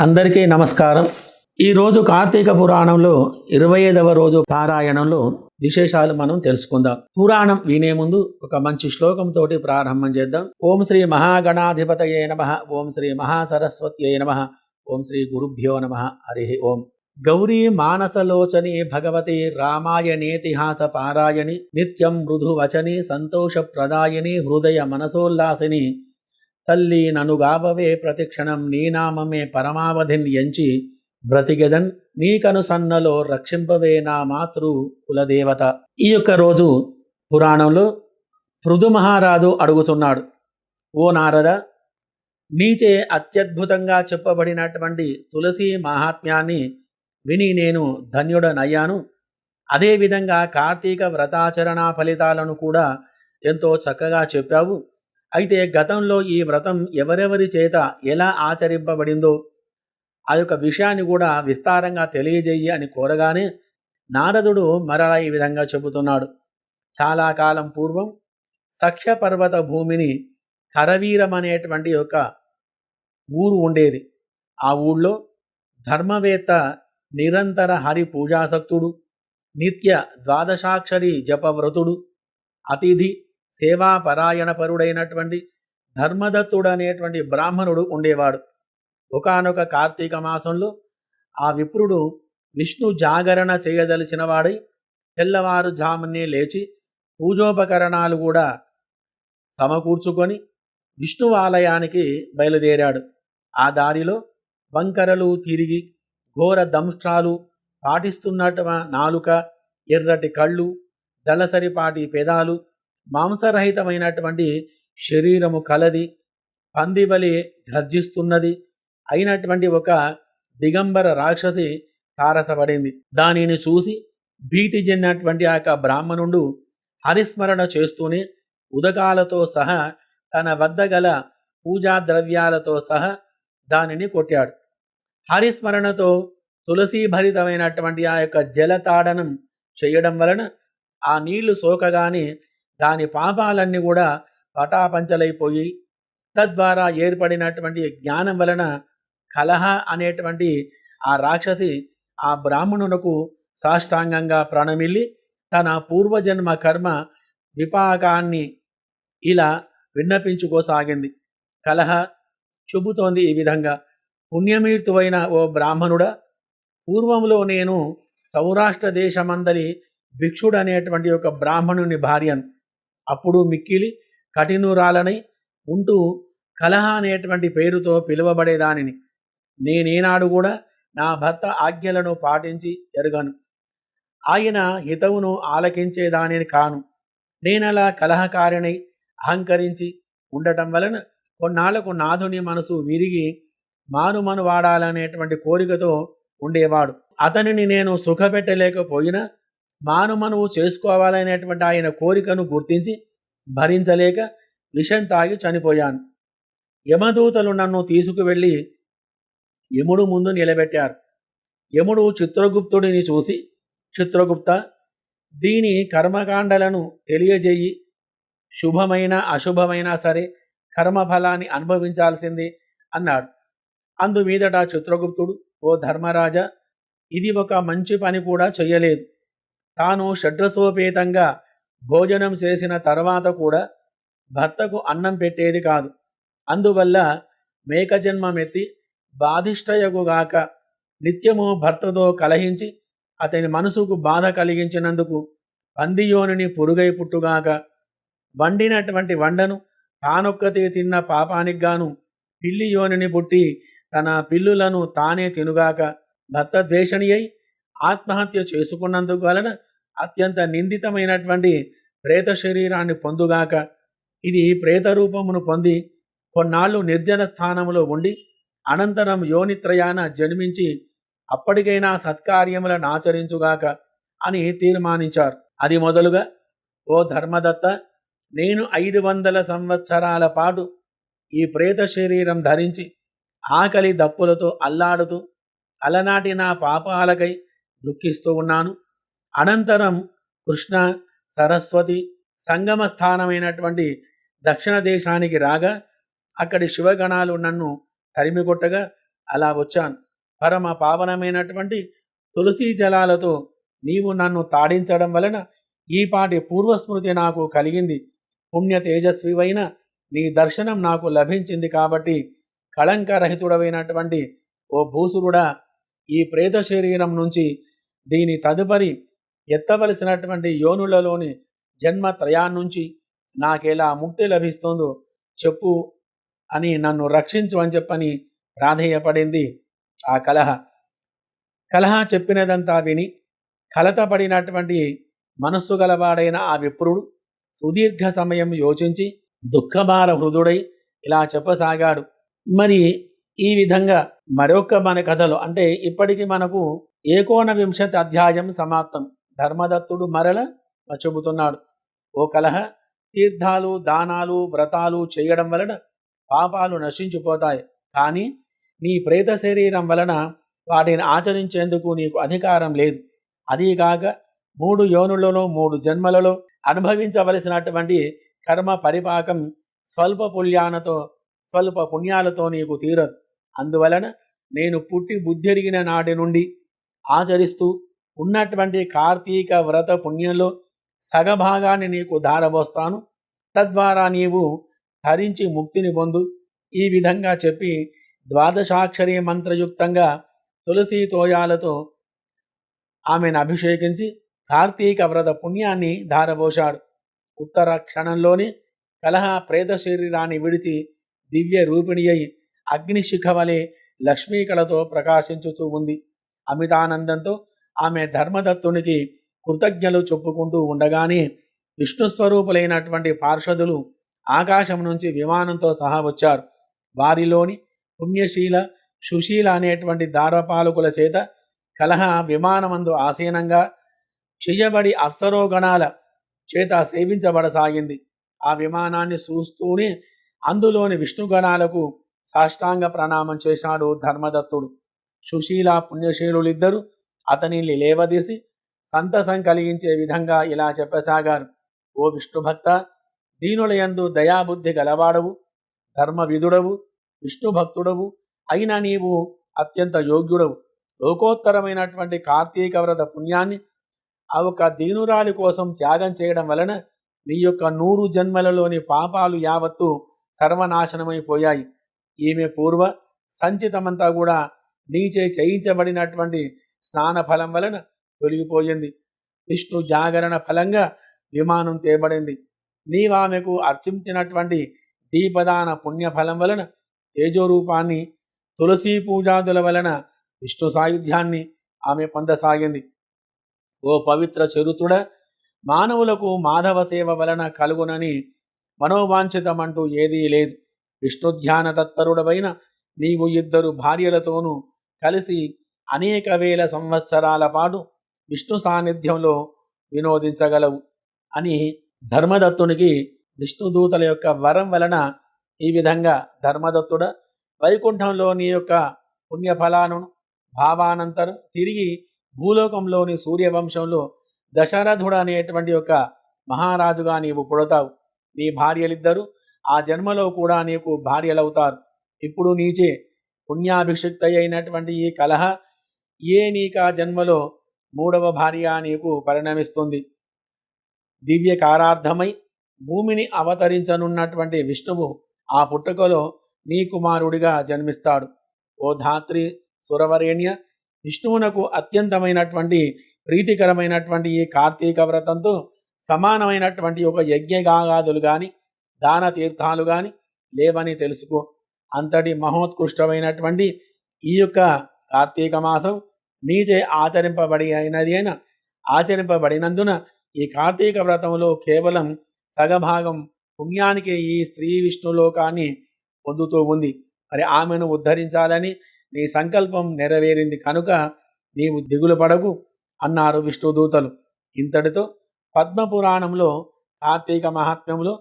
అందరికీ నమస్కారం. ఈరోజు కార్తీక పురాణంలో ఇరవై ఐదవ రోజు పారాయణంలో విశేషాలు మనం తెలుసుకుందాం. పురాణం వినే ముందు ఒక మంచి శ్లోకంతో ప్రారంభం చేద్దాం. ఓం శ్రీ మహాగణాధిపతయే నమ. ఓం శ్రీ మహాసరస్వత్యే నమ. ఓం శ్రీ గురుభ్యో నమ. హరి ఓం. గౌరీ మానసలోచని భగవతి రామాయణేతిహాస పారాయణి. నిత్యం మృదు వచని సంతోషప్రదాయిని హృదయ మనసోల్లాసిని తల్లి ననుగాబవే ప్రతిక్షణం నీ నామమే పరమావధిన్ ఎంచి బ్రతికెదన్ నీకను సన్నలో రక్షింపవే నా మాతృ కులదేవత. ఈ యొక్క రోజు పురాణంలో పృథు మహారాజు అడుగుతున్నాడు ఓ నారద నీచే అత్యద్భుతంగా చెప్పబడినటువంటి తులసి మహాత్మ్యాన్ని విని నేను ధన్యుడనయ్యాను. అదేవిధంగా కార్తీక వ్రతాచరణ ఫలితాలను కూడా ఎంతో చక్కగా చెప్పావు. అయితే గతంలో ఈ వ్రతం ఎవరెవరి చేత ఎలా ఆచరింపబడిందో ఆ యొక్క విషయాన్ని కూడా విస్తారంగా తెలియజేయి అని కోరగానే నారదుడు మరలా ఈ విధంగా చెబుతున్నాడు. చాలా కాలం పూర్వం సఖ్యపర్వత భూమిని కరవీరం అనేటువంటి ఒక ఊరు ఉండేది. ఆ ఊళ్ళో ధర్మవేత్త నిరంతర హరి పూజాసక్తుడు నిత్య ద్వాదశాక్షరి జపవ్రతుడు అతిథి సేవాపరాయణపరుడైనటువంటి ధర్మదత్తుడు అనేటువంటి బ్రాహ్మణుడు ఉండేవాడు. ఒకనొక కార్తీక మాసంలో ఆ విప్రుడు విష్ణు జాగరణ చేయదలిచిన వాడై తెల్లవారుజామునే లేచి పూజోపకరణాలు కూడా సమకూర్చుకొని విష్ణు ఆలయానికి బయలుదేరాడు. ఆ దారిలో వంకరలు తిరిగి ఘోర దంష్ట్రాలు పాటిస్తున్నట్టు నాలుక ఎర్రటి కళ్ళు దళసరిపాటి పెదాలు మాంసరహితమైనటువంటి శరీరము కలది పందివలి గర్జిస్తున్నది అయినటువంటి ఒక దిగంబర రాక్షసి తారసపడింది. దానిని చూసి భీతి చెందినటువంటి ఆ యొక్క బ్రాహ్మణుడు హరిస్మరణ చేస్తూనే ఉదకాలతో సహా తన వద్ద గల పూజా ద్రవ్యాలతో సహా దానిని కొట్టాడు. హరిస్మరణతో తులసీభరితమైనటువంటి ఆ యొక్క జలతాడనం చేయడం వలన ఆ నీళ్ళు సోకగానే దాని పాపాలన్నీ కూడా పటాపంచలైపోయి తద్వారా ఏర్పడినటువంటి జ్ఞానం వలన కలహ అనేటువంటి ఆ రాక్షసి ఆ బ్రాహ్మణునకు సాష్టాంగంగా ప్రణమిల్లి తన పూర్వజన్మ కర్మ విపాకాన్ని ఇలా విన్నపించుకోసాగింది. కలహ చెబుతోంది ఈ విధంగా. పుణ్యమీర్తువైన ఓ బ్రాహ్మణుడా పూర్వంలో నేను సౌరాష్ట్ర దేశమందరి భిక్షుడు అనేటువంటి ఒక బ్రాహ్మణుని భార్యను అప్పుడు మిక్కిలి కఠినురాలనై ఉంటూ కలహ అనేటువంటి పేరుతో పిలువబడేదానిని. నేనేనాడు కూడా నా భర్త ఆజ్ఞలను పాటించి ఎరుగను. ఆయన హితవును ఆలకించేదానిని కాను. నేనలా కలహకారిణై అహంకరించి ఉండటం వలన కొన్నాళ్ళకు నాథుని మనసు విరిగి మానుమను వాడాలనేటువంటి కోరికతో ఉండేవాడు. అతనిని నేను సుఖపెట్టలేకపోయినా మానుమనువు చేసుకోవాలనేటువంటి ఆయన కోరికను గుర్తించి భరించలేక విషం తాగి చనిపోయాను. యమదూతలు నన్ను తీసుకువెళ్ళి యముడు ముందు నిలబెట్టారు. యముడు చిత్రగుప్తుడిని చూసి చిత్రగుప్త దీని కర్మకాండలను తెలియజేయి. శుభమైన అశుభమైనా సరే కర్మఫలాన్ని అనుభవించాల్సింది అన్నాడు. అందు మీదట చిత్రగుప్తుడు ఓ ధర్మరాజా ఇది ఒక మంచి పని కూడా చెయ్యలేదు. తాను షడ్రసోపేతంగా భోజనం చేసిన తర్వాత కూడా భర్తకు అన్నం పెట్టేది కాదు. అందువల్ల మేక జన్మమెత్తి బాధిష్టయగుగాక నిత్యము భర్తతో కలహించి అతని మనసుకు బాధ కలిగించినందుకు పందియోనిని పురుగై పుట్టుగాక వండినటువంటి వండను తానొక్కతే తిన్న పాపానికి గాను పిల్లి యోనిని పుట్టి తన పిల్లులను తానే తినుగాక భర్త ద్వేషణి అయి ఆత్మహత్య చేసుకున్నందుకు వలన అత్యంత నిందితమైనటువంటి ప్రేత శరీరాన్ని పొందుగాక ఇది ప్రేత రూపమును పొంది కొన్నాళ్ళు నిర్జన స్థానములో ఉండి అనంతరం యోనిత్రయాన జన్మించి అప్పటికైనా సత్కార్యములను ఆచరించుగాక అని తీర్మానించారు. అది మొదలుగా ఓ ధర్మదత్త నేను ఐదు వందల సంవత్సరాల పాటు ఈ ప్రేత శరీరం ధరించి ఆకలి దప్పులతో అల్లాడుతూ అలనాటి నా పాపాలకై దుఃఖిస్తూ ఉన్నాను. అనంతరం కృష్ణ సరస్వతి సంగమ స్థానమైనటువంటి దక్షిణ దేశానికి రాగా అక్కడి శివగణాలు నన్ను తరిమికొట్టగా అలా వచ్చాను. పరమ పావనమైనటువంటి తులసీ జలాలతో నీవు నన్ను తాడించడం వలన ఈపాటి పూర్వస్మృతి నాకు కలిగింది. పుణ్య తేజస్వివైన నీ దర్శనం నాకు లభించింది కాబట్టి కళంకరహితుడవైనటువంటి ఓ భూసురుడా ఈ ప్రేత శరీరం నుంచి దీని తదుపరి ఎత్తవలసినటువంటి యోనులలోని జన్మ నుంచి నాకెలా ముక్తి లభిస్తుందో చెప్పు అని నన్ను రక్షించు అని చెప్పని ప్రాధేయపడింది ఆ కలహ. కలహ చెప్పినదంతా విని కలతపడినటువంటి మనస్సు గలవాడైన ఆ విప్రుడు సుదీర్ఘ సమయం యోచించి దుఃఖభార హృదుడై ఇలా చెప్పసాగాడు. మరి ఈ విధంగా మరొక మన కథలో అంటే ఇప్పటికీ మనకు ఏకోన వింశతి అధ్యాయం సమాప్తం. ధర్మదత్తుడు మరల చెబుతున్నాడు ఓ కలహ తీర్థాలు దానాలు వ్రతాలు చేయడం వలన పాపాలు నశించిపోతాయి. కానీ నీ ప్రేత శరీరం వలన వాటిని ఆచరించేందుకు నీకు అధికారం లేదు. అదీగాక మూడు యోనులలో మూడు జన్మలలో అనుభవించవలసినటువంటి కర్మ పరిపాకం స్వల్ప పుణ్యాలతో స్వల్ప పుణ్యాలతో నీకు తీరదు. అందువలన నేను పుట్టి బుద్ధిరిగిన నాటి నుండి ఆచరిస్తూ ఉన్నటువంటి కార్తీక వ్రత పుణ్యంలో సగభాగాన్ని నీకు ధారబోస్తాను. తద్వారా నీవు ధరించి ముక్తిని పొందు. ఈ విధంగా చెప్పి ద్వాదశాక్షరి మంత్రయుక్తంగా తులసి తోయాలతో ఆమెను అభిషేకించి కార్తీక వ్రత పుణ్యాన్ని ధారబోశాడు. ఉత్తర క్షణంలోనే కలహ ప్రేత శరీరాన్ని విడిచి దివ్య రూపిణి అయి అగ్నిశిఖ వలె లక్ష్మీకళతో ప్రకాశించుతూ ఉంది. అమితానందంతో ఆమె ధర్మదత్తునికి కృతజ్ఞలు చెప్పుకుంటూ ఉండగానే విష్ణు స్వరూపులైనటువంటి పార్షదులు ఆకాశం నుంచి విమానంతో సహా వచ్చారు. వారిలోని పుణ్యశీల సుశీల అనేటువంటి దారపాలకుల చేత కలహ విమానమందు ఆసీనంగా చెయ్యబడి అప్సరోగణాల చేత సేవించబడసాగింది. ఆ విమానాన్ని చూస్తూనే అందులోని విష్ణుగణాలకు సాష్టాంగ ప్రణామం చేశాడు ధర్మదత్తుడు. సుశీల పుణ్యశీలులిద్దరూ అతనిని లేవదీసి సంతసం కలిగించే విధంగా ఇలా చెప్పసాగారు. ఓ విష్ణుభక్త దీనులయందు దయాబుద్ధి గలవాడవు ధర్మవిధుడవు విష్ణుభక్తుడవు అయినా నీవు అత్యంత యోగ్యుడవు. లోకోత్తరమైనటువంటి కార్తీక వ్రత పుణ్యాన్ని ఆ ఒక దీనురాలి కోసం త్యాగం చేయడం వలన నీ యొక్క నూరు జన్మలలోని పాపాలు యావత్తు సర్వనాశనమైపోయాయి. ఈమె పూర్వ సంచితమంతా కూడా నీచే చేయించబడినటువంటి స్నాన ఫలం వలన తొలగిపోయింది. విష్ణు జాగరణ ఫలంగా విమానం తేబడింది. నీవామెకు అర్చించినటువంటి దీపదాన పుణ్యఫలం వలన తేజోరూపాన్ని తులసీ పూజాదుల వలన విష్ణు సాయుధ్యాన్ని ఆమె పొందసాగింది. ఓ పవిత్ర చరుతుడ మానవులకు మాధవ సేవ వలన కలుగునని మనోవాంఛితమంటూ ఏదీ లేదు. విష్ణుధ్యాన తత్పరుడవైన నీవు ఇద్దరు భార్యలతోనూ కలిసి అనేక వేల సంవత్సరాల పాటు విష్ణు సాన్నిధ్యంలో వినోదించగలవు అని ధర్మదత్తునికి విష్ణుదూతల యొక్క వరం వలన ఈ విధంగా ధర్మదత్తుడ వైకుంఠంలో నీ యొక్క పుణ్యఫలాను భావానంతరం తిరిగి భూలోకంలోని సూర్యవంశంలో దశరథుడు అనేటువంటి యొక్క మహారాజుగా నీవు పుడతావు. నీ భార్యలిద్దరూ ఆ జన్మలో కూడా నీకు భార్యలవుతారు. ఇప్పుడు నీచే పుణ్యాభిషిక్త అయినటువంటి ఈ కలహ ఏ నీకా జన్మలో మూడవ భార్య నీకు పరిణమిస్తుంది? దివ్య కారార్థమై భూమిని అవతరించనున్నటువంటి విష్ణువు ఆ పుట్టుకలో నీ కుమారుడిగా జన్మిస్తాడు. ఓ ధాత్రి సురవరేణ్య విష్ణువునకు అత్యంతమైనటువంటి ప్రీతికరమైనటువంటి ఈ కార్తీక వ్రతంతో సమానమైనటువంటి ఒక యజ్ఞగాగాదులు కానీ దాన తీర్థాలు కానీ లేవని తెలుసుకో. అంతటి మహోత్కృష్టమైనటువంటి ఈ యొక్క కార్తీక మాసం నీచే ఆచరింపబడి అయినది అయిన ఆచరింపబడినందున ఈ కార్తీక వ్రతంలో కేవలం సగభాగం పుణ్యానికి ఈ స్త్రీ విష్ణులోకాన్ని పొందుతూ ఉంది. మరి ఆమెను ఉద్ధరించాలని నీ సంకల్పం నెరవేరింది కనుక నీవు దిగులు పడకు అన్నారు విష్ణుదూతలు ఇంతటితో పద్మపురాణంలో కార్తీక మహాత్మ్యంలో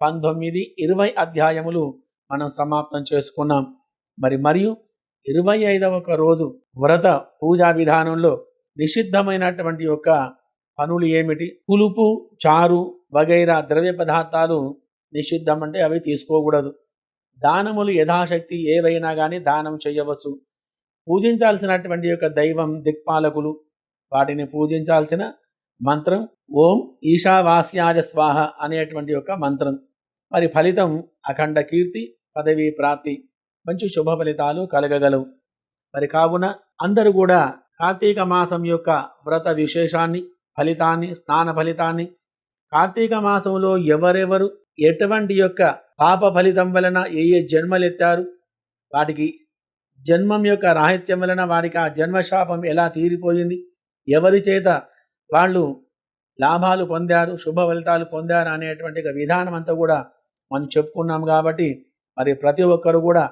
పంతొమ్మిది ఇరవై అధ్యాయములు మనం సమాప్తం చేసుకున్నాం. మరి మరియు ఇరవై ఐదవ రోజు వ్రత పూజా విధానంలో నిషిద్ధమైనటువంటి యొక్క పనులు ఏమిటి? పులుపు చారు వగైరా ద్రవ్య పదార్థాలు నిషిద్ధం అంటే అవి తీసుకోకూడదు. దానములు యథాశక్తి ఏవైనా కానీ దానం చేయవచ్చు. పూజించాల్సినటువంటి యొక్క దైవం దిక్పాలకులు వాటిని పూజించాల్సిన మంత్రం ఓం ఈశావాస్యాయ స్వాహ అనేటువంటి యొక్క మంత్రం. మరి ఫలితం అఖండ కీర్తి పదవి ప్రాప్తి మంచి శుభ ఫలితాలు కలగగలవు. మరి కావున అందరూ కూడా కార్తీక మాసం యొక్క వ్రత విశేషాన్ని ఫలితాన్ని స్నాన ఫలితాన్ని కార్తీక మాసంలో ఎవరెవరు ఎటువంటి యొక్క పాప ఫలితం వలన ఏ ఏ జన్మలెత్తారు వాటికి జన్మం యొక్క రాహిత్యం వలన వారికి ఆ జన్మశాపం ఎలా తీరిపోయింది ఎవరి చేత వాళ్ళు లాభాలు పొందారు శుభ ఫలితాలు పొందారు అనేటువంటి విధానం అంతా కూడా మనం చెప్పుకున్నాం కాబట్టి మరి ప్రతి ఒక్కరు కూడా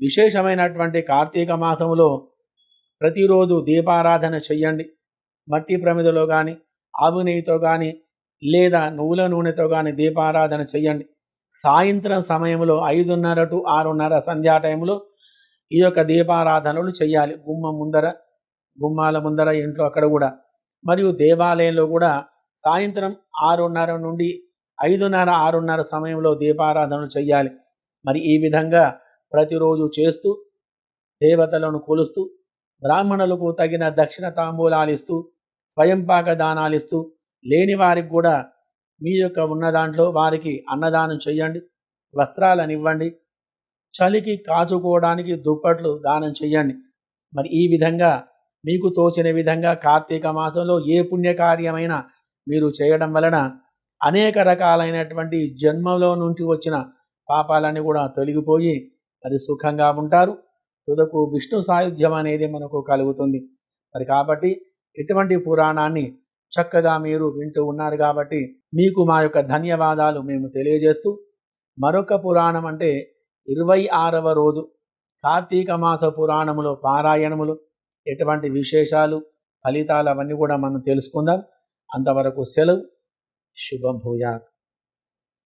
విశేషమైనటువంటి కార్తీక మాసంలో ప్రతిరోజు దీపారాధన చెయ్యండి. మట్టి ప్రమిదలో కానీ ఆవు నెయ్యితో కానీ లేదా నువ్వుల నూనెతో కానీ దీపారాధన చెయ్యండి. సాయంత్రం సమయంలో ఐదున్నర టు ఆరున్నర సంధ్యా టైంలో ఈ యొక్క దీపారాధనలు చేయాలి గుమ్మ ముందర గుమ్మాల ముందర ఇంట్లో అక్కడ కూడా. మరియు దేవాలయంలో కూడా సాయంత్రం ఆరున్నర నుండి ఐదున్నర ఆరున్నర సమయంలో దీపారాధనలు చేయాలి మరి ఈ విధంగా ప్రతిరోజు చేస్తూ దేవతలను కొలుస్తూ బ్రాహ్మణులకు తగిన దక్షిణ తాంబూలాలు ఇస్తూ స్వయంపాక దానాలు ఇస్తూ లేని వారికి కూడా మీ యొక్క ఉన్న దాంట్లో వారికి అన్నదానం చేయండి వస్త్రాలను ఇవ్వండి చలికి కాచుకోవడానికి దుప్పట్లు దానం చేయండి మరి ఈ విధంగా మీకు తోచిన విధంగా కార్తీక మాసంలో ఏ పుణ్యకార్యమైనా మీరు చేయడం వలన అనేక రకాలైనటువంటి జన్మలో నుండి వచ్చిన పాపాలన్నీ కూడా తొలగిపోయి మరి సుఖంగా ఉంటారు. తుదకు విష్ణు సాయుధ్యం అనేది మనకు కలుగుతుంది. మరి కాబట్టి ఇటువంటి పురాణాన్ని చక్కగా మీరు వింటూ ఉన్నారు కాబట్టి మీకు మా యొక్క ధన్యవాదాలు మేము తెలియజేస్తూ మరొక పురాణం అంటే ఇరవై ఆరవ రోజు కార్తీక మాస పురాణములో పారాయణములు ఎటువంటి విశేషాలు ఫలితాలు అవన్నీ కూడా మనం తెలుసుకుందాం. అంతవరకు సెలవు. శుభం భూయాత్